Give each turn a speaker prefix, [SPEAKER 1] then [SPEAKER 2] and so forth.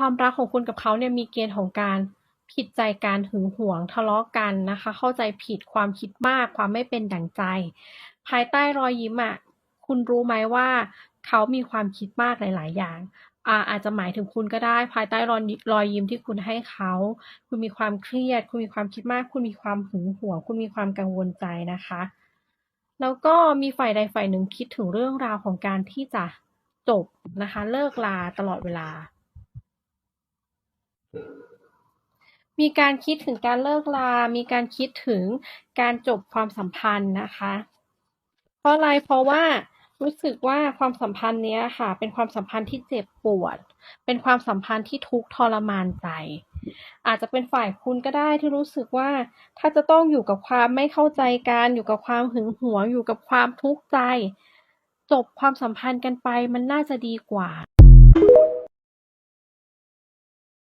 [SPEAKER 1] ความรักของคุณกับเขาเนี่ยมีเกณฑ์ของการผิดใจกันหึงหวงทะเลาะกันนะคะ เข้าใจผิดความคิดมาก ความไม่เป็นดั่งใจ ภายใต้รอยยิ้มอะคุณรู้ไหมว่าเขามีความคิดมากหลาย ๆ อย่างอาอาจจะหมายถึงคุณก็ได้ ภายใต้รอยรอยยิ้มที่คุณให้เขา คุณมีความเครียด คุณมีความคิดมาก คุณมีความหึงหวง คุณมีความกังวลใจนะคะ แล้วก็มีฝ่ายใดฝ่ายหนึ่งคิดถึงเรื่องราวของการที่จะจบนะคะ เลิกลาตลอดเวลา มีการคิดถึงการเลิกลามีการคิดถึงการจบความสัมพันธ์นะคะ เพราะอะไร เพราะว่ารู้สึกว่าความสัมพันธ์เนี้ยค่ะ เป็นความสัมพันธ์ที่เจ็บปวด เป็นความสัมพันธ์ที่ทุกข์ทรมานใจ อาจจะเป็นฝ่ายคุณก็ได้ที่รู้สึกว่า ถ้าจะต้องอยู่กับความไม่เข้าใจกัน อยู่กับความหึงหวง อยู่กับความทุกข์ใจ จบความสัมพันธ์กันไปมันน่าจะดีกว่า